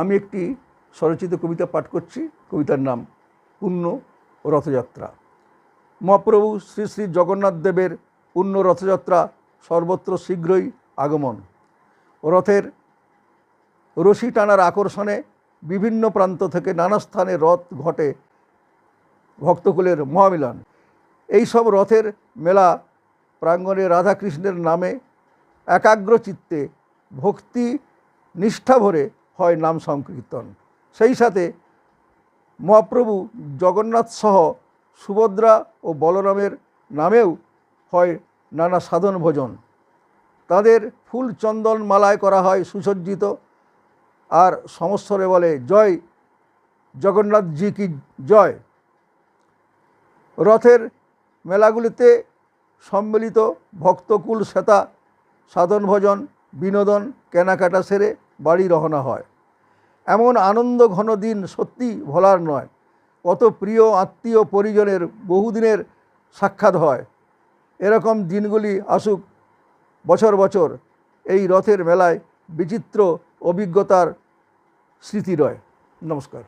আমি একটি স্বরচিত কবিতা পাঠ করছি। কবিতার নাম পূর্ণ রথযাত্রা। মহাপ্রভু শ্রী শ্রী জগন্নাথ দেবের পূর্ণ রথযাত্রা সর্বত্র শীঘ্রই আগমন। রথের রশি টানার আকর্ষণে বিভিন্ন প্রান্ত থেকে নানা স্থানে রথ ঘটে ভক্তকুলের মহামিলন। এইসব রথের মেলা প্রাঙ্গণে রাধাকৃষ্ণের নামে একাগ্র চিত্তে ভক্তি নিষ্ঠা ভরে হয় নাম সংকীর্তন। সেই সাথে মহাপ্রভু জগন্নাথ সহ সুভদ্রা ও বলরামের নামেও হয় নানা সাধন ভোজন। তাদের ফুল চন্দন মালায় করা হয় সুসজ্জিত আর সমস্বরে বলে, জয় জগন্নাথজি কি জয়। রথের মেলাগুলিতে সম্মিলিত ভক্তকুল, শ্বেতা, সাধন ভজন বিনোদন, কেনাকাটা সেরে বাড়ি রওনা হয়। এমন আনন্দ ঘন দিন সত্যি ভোলার নয়। কত প্রিয় আত্মীয় পরিজনের বহুদিনের সাক্ষাৎ হয়। এরকম দিনগুলি আসুক বছর বছর এই রথের মেলায় বিচিত্র অভিজ্ঞতার স্মৃতি রয়। নমস্কার।